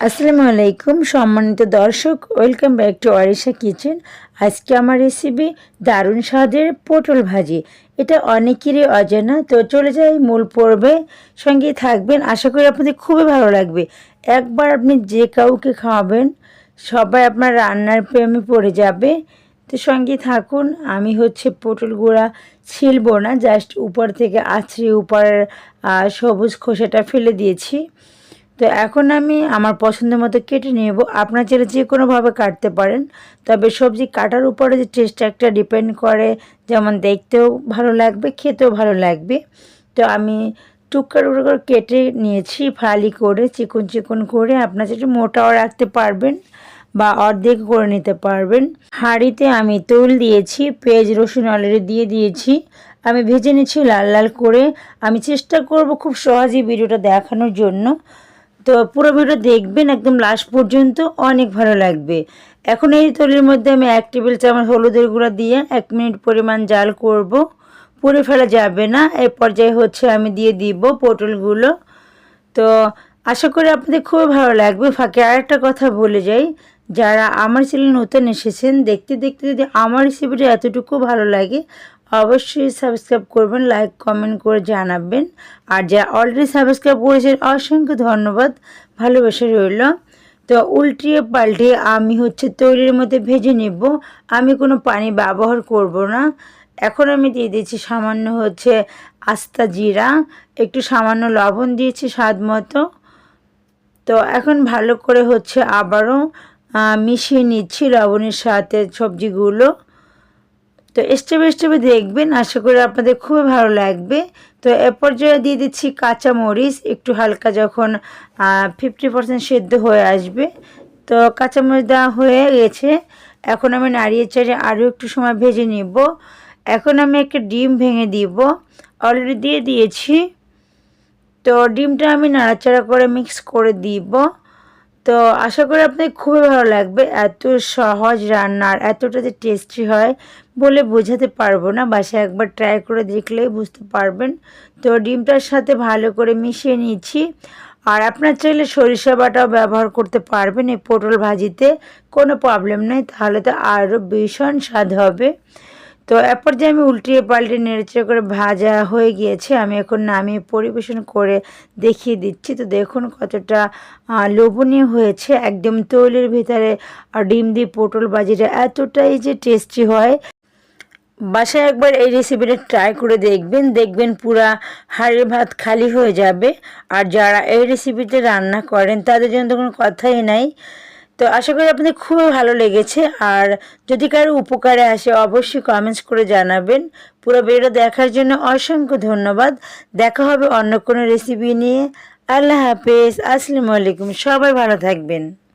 আসসালামু আলাইকুম সম্মানিত দর্শক welcome back to Arisha kitchen. আজকে আমার রেসিপি দারুণ স্বাদের পটল ভাজি। এটা অনেকেরই অজানা তো চলে যাই মূল পর্বে। সঙ্গে থাকবেন আশা করি আপনাদের খুবই ভালো লাগবে। একবার আপনি যে কাউকে খাওয়াবেন সবাই আপনার রান্নার প্রেমে পড়ে যাবে। তো সঙ্গে থাকুন আমি হচ্ছে পটল গুঁড়া ছিলবো না জাস্ট উপর থেকে আছড়ে উপরের আহ, সবুজ খোসাটা ফেলে দিয়েছি। তো এখন আমি আমার পছন্দ মতো কেটে নেব। আপনার চাইলে যে কোনোভাবে কাটতে পারেন, তবে সবজি কাটার উপরে যে টেস্ট একটা ডিপেন্ড করে, যেমন দেখতেও ভালো লাগবে, খেতেও ভালো লাগবে। তো আমি টুকরা টুকরো করে কেটে নিয়েছি, ফালি করে, চিকন চিকন করে, আপনার যেটা মোটাও রাখতে পারবেন বা অর্ধেক করে নিতে পারবেন। হাঁড়িতে আমি তেল দিয়েছি, পেঁয়াজ, রসুন অলরেডি দিয়ে দিয়েছি। আমি ভেজে নিচ্ছি লাল লাল করে। আমি চেষ্টা করব খুব সহজেই ভিডিওটা দেখানোর জন্য। তো পুরো ভিডিও দেখবেন একদম লাস্ট পর্যন্ত, অনেক ভালো লাগবে। এখন এই তৈরির মধ্যে আমি এক টেবিল চামচ হলুদের গুঁড়া দিয়ে এক মিনিট পরিমাণ জাল করব। পুড়ে ফেলা যাবে না, এর পর্যায়ে হচ্ছে আমি দিয়ে দিব পটলগুলো। তো আশা করি আপনাদের খুবই ভালো লাগবে। ফাঁকে আরেকটা কথা বলে যাই, যারা আমার চ্যানেল নতুন এসেছেন, দেখতে দেখতে যদি আমার রেসিপিটা এতটুকু ভালো লাগে অবশ্যই সাবস্ক্রাইব করবেন লাইক কমেন্ট করে জানাবেন। আর যারা অলরেডি সাবস্ক্রাইব করেছেন, অসংখ্য ধন্যবাদ। ভালোবাসা রইল। তো উল্টিয়ে পাল্টিয়ে আমি হচ্ছে তৈরির মধ্যে ভেজে নেব। আমি কোনো পানি ব্যবহার করব না। এখন আমি দিয়ে দিচ্ছি সামান্য হচ্ছে আস্তা জিরা, একটু সামান্য লবণ দিয়েছি স্বাদ মতো। তো এখন ভালো করে হচ্ছে আবারও মিশিয়ে নিচ্ছি লবণের সাথে সবজিগুলো। তো স্টেপে স্টেপে দেখবেন, আশা করি আপনাদের খুবই ভালো লাগবে। তো এ পর্যায়ে দিয়ে দিচ্ছি কাঁচা মরিচ, একটু হালকা যখন ফিফটি পার্সেন্ট সেদ্ধ হয়ে আসবে। তো কাঁচামরিচ দেওয়া হয়ে গেছে। এখন আমি নাড়িয়ে চাড়িয়ে আরও একটু সময় ভেজে নিব। এখন আমি একটা ডিম ভেঙে দিব। অলরেডি দিয়ে দিয়েছি। তো ডিমটা আমি নাড়াচাড়া করে মিক্স করে দিব। তো আশা করি আপনাদের খুবই ভালো লাগবে। এত সহজ রান্নার এতটা যে টেস্টি হয়। বলে বোঝাতে পারব না। বাসায় একবার ট্রাই করে দেখলেই বুঝতে পারবেন। তো ডিমটার সাথে ভালো করে মিশিয়ে নিচ্ছি। আর আপনার চাইলে সরিষা বাটাও ব্যবহার করতে পারবেন এই পটল ভাজিতে। কোনো প্রবলেম নেই, তাহলে তো আরও ভীষণ স্বাদ হবে। তো এরপর যে আমি উল্টিয়ে পাল্টে নেড়েচেড়ে করে ভাজা হয়ে গিয়েছে, আমি এখন নামিয়ে পরিবেশন করে দেখিয়ে দিচ্ছি। তো দেখুন কতটা লোভনীয় হয়েছে। একদম তৈলের ভিতরে, আর ডিম দিয়ে পটল বাজিটা এতটাই যে টেস্টি হয়। বাসায় একবার এই রেসিপিটা ট্রাই করে দেখবেন। দেখবেন পুরা হাড়ের ভাত খালি হয়ে যাবে। আর যারা এই রেসিপিতে রান্না করেন, তাদের জন্য তো কোনো কথাই নাই। তো আশা করি আপনাদের খুবই ভালো লেগেছে। আর যদি কারও উপকারে আসে, অবশ্যই কমেন্টস করে জানাবেন। পুরো ভিডিও দেখার জন্য অসংখ্য ধন্যবাদ। দেখা হবে অন্য কোনো রেসিপি নিয়ে। আল্লাহ হাফেজ। আসসালামু আলাইকুম। সবাই ভালো থাকবেন।